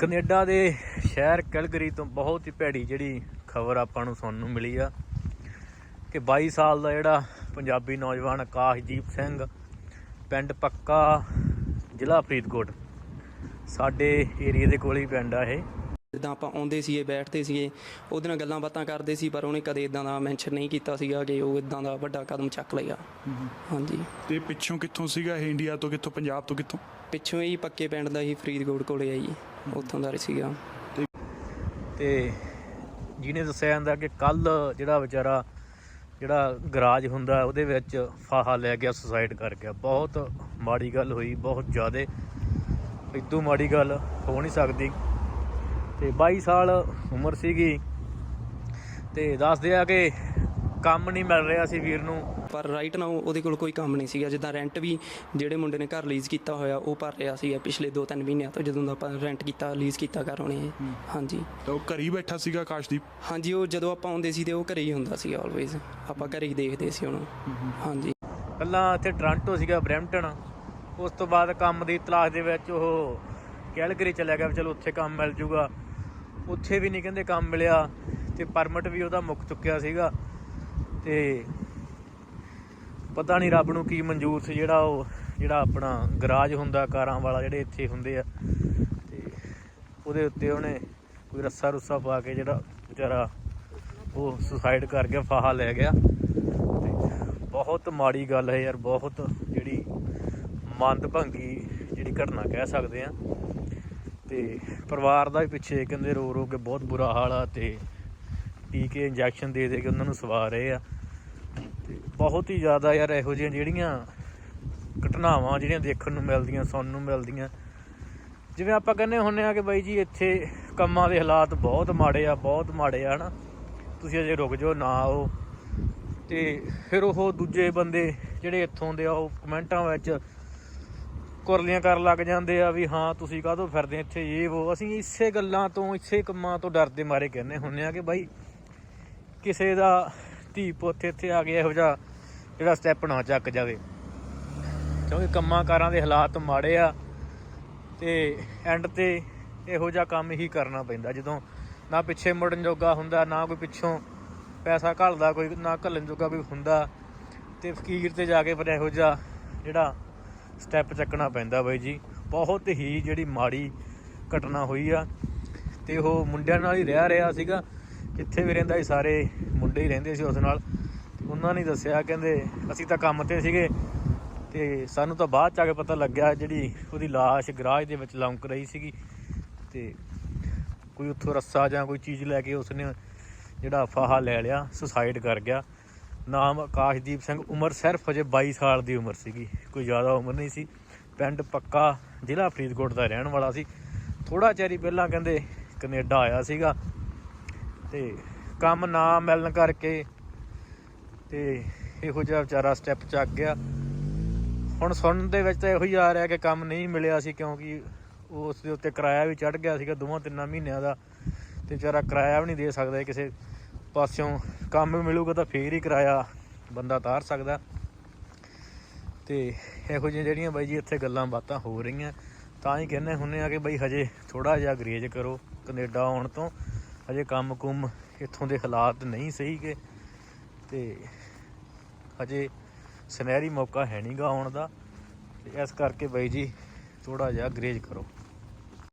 Canada ਦੇ ਸ਼ਹਿਰ Calgary ਤੋਂ ਬਹੁਤ ਹੀ ਭੈੜੀ ਜਿਹੜੀ ਖਬਰ ਆਪਾਂ ਨੂੰ ਸੁਣਨ ਨੂੰ ਮਿਲੀ ਆ ਕਿ 22 ਸਾਲ ਦਾ ਜਿਹੜਾ ਪੰਜਾਬੀ ਨੌਜਵਾਨ ਆਕਾਸ਼ਦੀਪ ਸਿੰਘ, ਪਿੰਡ ਪੱਕਾ, ਜ਼ਿਲ੍ਹਾ ਫਰੀਦਕੋਟ, ਸਾਡੇ ਏਰੀਆ ਦੇ ਕੋਲ ਹੀ ਪਿੰਡ ਆ ਇਹ। ਜਿੱਦਾਂ ਆਪਾਂ ਆਉਂਦੇ ਸੀਗੇ ਬੈਠਦੇ ਸੀਗੇ ਉਹਦੇ ਨਾਲ ਗੱਲਾਂ ਬਾਤਾਂ ਕਰਦੇ ਸੀ ਪਰ ਉਹਨੇ ਕਦੇ ਇਦਾਂ ਦਾ ਮੈਂਸ਼ਨ ਨਹੀਂ ਕੀਤਾ ਸੀਗਾ ਕਿ ਉਹ ਇਦਾਂ ਦਾ ਵੱਡਾ ਕਦਮ ਚੱਕ ਲਏਗਾ ਹਾਂਜੀ। ਤੇ ਪਿੱਛੋਂ ਕਿੱਥੋਂ ਸੀਗਾ ਇਹ ਇੰਡੀਆ ਤੋਂ ਕਿੱਥੋਂ ਪੰਜਾਬ ਤੋਂ ਕਿੱਥੋਂ? ਪਿੱਛੋਂ ਹੀ ਪੱਕੇ ਪਿੰਡ ਦਾ ਹੀ ਫਰੀਦਕੋਟ ਕੋਲੇ ਆ ਜੀ ਉੱਥੋਂ ਦਾ ਸੀਗਾ। ਤੇ ਜਿਹਨੇ ਦੱਸਿਆ ਜਾਂਦਾ ਕਿ ਕੱਲ ਜਿਹੜਾ ਵਿਚਾਰਾ ਜਿਹੜਾ ਗਰਾਜ ਹੁੰਦਾ ਉਹਦੇ ਵਿੱਚ ਫਾਹਾ ਲੈ ਗਿਆ ਸੁਸਾਈਡ ਕਰ ਗਿਆ। ਬਹੁਤ ਮਾੜੀ ਗੱਲ ਹੋਈ ਬਹੁਤ ਜ਼ਿਆਦੇ। ਇਦੋਂ ਮਾੜੀ ਗੱਲ ਹੋ ਨਹੀਂ ਸਕਦੀ। ਤੇ 22 ਸਾਲ ਉਮਰ ਸੀਗੀ ਤੇ ਦੱਸਦੇ ਆ ਕਿ ਕੰਮ ਨਹੀਂ ਮਿਲ ਰਿਹਾ ਸੀ ਵੀਰ ਨੂੰ। ਪਰ ਰਾਈਟ ਨਾਓ ਉਹਦੇ ਕੋਲ ਕੋਈ ਕੰਮ ਨਹੀਂ ਸੀਗਾ। ਜਿੱਦਾਂ ਰੈਂਟ ਵੀ ਜਿਹੜੇ ਮੁੰਡੇ ਨੇ ਘਰ ਲੀਜ਼ ਕੀਤਾ ਹੋਇਆ ਉਹ ਭਰ ਰਿਹਾ ਸੀਗਾ ਪਿਛਲੇ 2-3 ਮਹੀਨਿਆਂ ਤੋਂ ਜਦੋਂ ਦਾ ਆਪਾਂ ਰੈਂਟ ਕੀਤਾ ਲੀਜ਼ ਕੀਤਾ ਘਰ ਉਹਨੇ ਹਾਂਜੀ। ਤਾਂ ਉਹ ਘਰ ਹੀ ਬੈਠਾ ਸੀਗਾ ਆਕਾਸ਼ਦੀਪ? ਹਾਂਜੀ ਉਹ ਜਦੋਂ ਆਪਾਂ ਆਉਂਦੇ ਸੀ ਤੇ ਉਹ ਘਰੇ ਹੀ ਹੁੰਦਾ ਸੀ ਆਲਵੇਜ਼ ਆਪਾਂ ਘਰੇ ਹੀ ਦੇਖਦੇ ਸੀ ਉਹਨੂੰ। ਹਾਂਜੀ। ਪਹਿਲਾਂ ਇੱਥੇ ਟ੍ਰਾਂਟੋ ਸੀਗਾ ਬਰੈਂਪਟਨ ਉਸ ਤੋਂ ਬਾਅਦ ਕੰਮ ਦੀ ਤਲਾਸ਼ ਦੇ ਵਿੱਚ ਉਹ ਕੈਲਗਰੀ ਚਲਿਆ ਗਿਆ ਵੀ ਚਲੋ ਉੱਥੇ ਕੰਮ ਮਿਲ ਜੂਗਾ। ਉੱਥੇ ਵੀ ਨਹੀਂ ਕਹਿੰਦੇ ਕੰਮ ਮਿਲਿਆ ਤੇ ਪਰਮਿਟ ਵੀ ਉਹਦਾ ਮੁੱਕ ਚੁੱਕਿਆ ਸੀਗਾ ਤੇ ਪਤਾ ਨਹੀਂ ਰੱਬ ਨੂੰ ਕੀ ਮਨਜ਼ੂਰ ਸੀ ਜਿਹੜਾ ਉਹ, ਜਿਹੜਾ ਆਪਣਾ ਗਰਾਜ ਹੁੰਦਾ, ਕਾਰਾਂ ਵਾਲਾ ਜਿਹੜੇ ਇੱਥੇ ਹੁੰਦੇ ਆ। ਤੇ ਉਹਦੇ ਉੱਤੇ ਉਹਨੇ ਕੋਈ ਰੱਸਾ ਰੁੱਸਾ ਪਾ ਕੇ ਜਿਹੜਾ ਵਿਚਾਰਾ ਉਹ ਸੁਸਾਈਡ ਕਰ ਗਿਆ, ਫਾਹਾ ਲੈ ਗਿਆ। ਤੇ ਬਹੁਤ ਮਾੜੀ ਗੱਲ ਹੈ ਯਾਰ, ਬਹੁਤ ਜਿਹੜੀ ਮੰਦਭੰਗੀ ਜਿਹੜੀ ਘਟਨਾ ਕਹਿ ਸਕਦੇ ਆ। ਤੇ ਪਰਿਵਾਰ ਦਾ ਵੀ ਪਿੱਛੇ ਕਹਿੰਦੇ ਰੋ ਰੋ ਕੇ ਬਹੁਤ ਬੁਰਾ ਹਾਲ ਆ ਤੇ ਟੀਕੇ ਇੰਜੈਕਸ਼ਨ ਦੇ ਦੇ ਕੇ ਉਹਨਾਂ ਨੂੰ ਸਵਾ ਰਹੇ ਆ। ਤੇ ਬਹੁਤ ਹੀ ਜ਼ਿਆਦਾ ਯਾਰ ਇਹੋ ਜਿਹੀਆਂ ਜਿਹੜੀਆਂ ਘਟਨਾਵਾਂ ਜਿਹੜੀਆਂ ਦੇਖਣ ਨੂੰ ਮਿਲਦੀਆਂ, ਸੁਣਨ ਨੂੰ ਮਿਲਦੀਆਂ। ਜਿਵੇਂ ਆਪਾਂ ਕਹਿੰਦੇ ਹੁੰਨੇ ਆ ਕਿ ਬਾਈ ਜੀ ਇੱਥੇ ਕੰਮਾਂ ਦੇ ਹਾਲਾਤ ਬਹੁਤ ਮਾੜੇ ਆ, ਬਹੁਤ ਮਾੜੇ ਆ, ਹਨਾ। ਤੁਸੀਂ ਅਜੇ ਰੁਕ ਜਾਓ, ਨਾ ਆਓ। ਤੇ ਫਿਰ ਉਹ ਦੂਜੇ ਬੰਦੇ ਜਿਹੜੇ ਇੱਥੋਂ ਦੇ ਆ, ਉਹ ਕਮੈਂਟਾਂ ਵਿੱਚ ਕੁਰਲੀਆਂ ਕਰਨ ਲੱਗ ਜਾਂਦੇ ਆ ਵੀ ਹਾਂ, ਤੁਸੀਂ ਕਾਹਦੋਂ ਫਿਰਦੇ ਇੱਥੇ? ਇਹ ਉਹ ਅਸੀਂ ਇਸੇ ਗੱਲਾਂ ਤੋਂ, ਇਸੇ ਕੰਮਾਂ ਤੋਂ ਡਰਦੇ ਮਾਰੇ ਕਹਿੰਦੇ ਹੁੰਨੇ ਆ ਕਿ ਬਾਈ ਕਿਸੇ ਦਾ ਧੀ ਪੁੱਤ ਇੱਥੇ ਆ ਗਿਆ ਇਹੋ ਜਿਹਾ ਜਿਹੜਾ ਸਟੈਪ ਨਾ ਚੱਕ ਜਾਵੇ। ਕਿਉਂਕਿ ਕੰਮਾਂ ਕਾਰਾਂ ਦੇ ਹਾਲਾਤ ਮਾੜੇ ਆ ਤੇ ਐਂਡ ਤੇ ਇਹੋ ਜਿਹਾ ਕੰਮ ਹੀ ਕਰਨਾ ਪੈਂਦਾ। ਜਦੋਂ ਨਾ ਪਿੱਛੇ ਮੁੜਨ ਜੋਗਾ ਹੁੰਦਾ, ਨਾ ਕੋਈ ਪਿੱਛੋਂ ਪੈਸਾ ਘੱਲਦਾ ਕੋਈ, ਨਾ ਘੱਲਣ ਜੋਗਾ ਕੋਈ ਹੁੰਦਾ ਤੇ ਫਕੀਰ ਤੇ ਜਾ ਕੇ ਫਿਰ ਇਹੋ ਜਿਹਾ ਜਿਹੜਾ ਸਟੈਪ ਚੱਕਣਾ ਪੈਂਦਾ ਬਾਈ ਜੀ। ਬਹੁਤ ਹੀ ਜਿਹੜੀ ਮਾੜੀ ਘਟਨਾ ਹੋਈ ਆ। ਤੇ ਉਹ ਮੁੰਡਿਆਂ ਨਾਲ ਹੀ ਰਹਿ ਰਿਹਾ ਸੀਗਾ। ਜਿੱਥੇ ਵੀ ਰਹਿੰਦਾ ਸੀ, ਸਾਰੇ ਮੁੰਡੇ ਹੀ ਰਹਿੰਦੇ ਸੀ ਉਸ ਨਾਲ। ਉਹਨਾਂ ਨੇ ਦੱਸਿਆ, ਕਹਿੰਦੇ ਅਸੀਂ ਤਾਂ ਕੰਮ ਤੇ ਸੀਗੇ ਤੇ ਸਾਨੂੰ ਤਾਂ ਬਾਅਦ ਚ ਆ ਕੇ ਪਤਾ ਲੱਗਿਆ ਜਿਹੜੀ ਉਹਦੀ ਲਾਸ਼ ਗਰਾਜ ਦੇ ਵਿੱਚ ਲੌਂਕ ਰਹੀ ਸੀਗੀ। ਤੇ ਕੋਈ ਉੱਥੋਂ ਰੱਸਾ ਜਾਂ ਕੋਈ ਚੀਜ਼ ਲੈ ਕੇ ਉਸਨੇ ਜਿਹੜਾ ਫਾਹਾ ਲੈ ਲਿਆ ਸੁਸਾਈਡ ਕਰ ਗਿਆ। ਨਾਮ ਆਕਾਸ਼ਦੀਪ ਸਿੰਘ, ਉਮਰ ਸਿਰਫ ਹਜੇ 22 ਸਾਲ ਦੀ ਉਮਰ ਸੀਗੀ, ਕੋਈ ਜ਼ਿਆਦਾ ਉਮਰ ਨਹੀਂ ਸੀ। ਪਿੰਡ ਪੱਕਾ, ਜ਼ਿਲ੍ਹਾ ਫਰੀਦਕੋਟ ਦਾ ਰਹਿਣ ਵਾਲਾ ਸੀ। ਥੋੜਾ ਚਿਰ ਪਹਿਲਾਂ ਕਹਿੰਦੇ ਕੈਨੇਡਾ ਆਇਆ ਸੀਗਾ ਤੇ ਕੰਮ ਨਾ ਮਿਲਣ ਕਰਕੇ ਤੇ ਇਹੋ ਜਿਹਾ ਵਿਚਾਰਾ ਸਟੈਪ ਚੱਕ ਗਿਆ। ਹੁਣ ਸੁਣਨ ਦੇ ਵਿੱਚ ਤਾਂ ਇਹੋ ਹੀ ਆ ਰਿਹਾ ਕਿ ਕੰਮ ਨਹੀਂ ਮਿਲਿਆ ਸੀ ਕਿਉਂਕਿ ਉਸ ਦੇ ਉੱਤੇ ਕਿਰਾਇਆ ਵੀ ਚੜ ਗਿਆ ਸੀਗਾ, ਦੋਵਾਂ ਤਿੰਨਾਂ ਮਹੀਨਿਆਂ ਦਾ। ਤੇ ਵਿਚਾਰਾ ਕਿਰਾਇਆ ਵੀ ਨਹੀਂ ਦੇ ਸਕਦਾ ਕਿਸੇ ਪਾਸਿਓਂ ਕੰਮ ਮਿਲੂਗਾ ਤਾਂ ਫੇਰ ਹੀ ਕਿਰਾਇਆ ਬੰਦਾ ਤਾਰ ਸਕਦਾ। ਤੇ ਇਹੋ ਜਿਹੀਆਂ ਜਿਹੜੀਆਂ ਬਾਈ ਜੀ ਇੱਥੇ ਗੱਲਾਂ ਬਾਤਾਂ ਹੋ ਰਹੀਆਂ, ਤਾਂ ਹੀ ਕਹਿੰਦੇ ਹੁੰਨੇ ਆ ਕਿ ਬਾਈ ਹਜੇ ਥੋੜਾ ਜਿਹਾ ਗਰੇਜ ਕਰੋ, ਕੈਨੇਡਾ ਆਉਣ ਤੋਂ ਹਜੇ ਕੰਮ ਕੁਮ ਇੱਥੋਂ ਦੇ ਹਾਲਾਤ ਨਹੀਂ ਸਹੀ ਕਿ ਤੇ ਹਜੇ ਸੁਨਹਿਰੀ ਮੌਕਾ ਹੈ ਨਹੀਂਗਾ ਆਉਣ ਦਾ ਇਸ ਕਰਕੇ ਬਾਈ ਜੀ ਥੋੜਾ ਜਿਹਾ ਗਰੇਜ ਕਰੋ।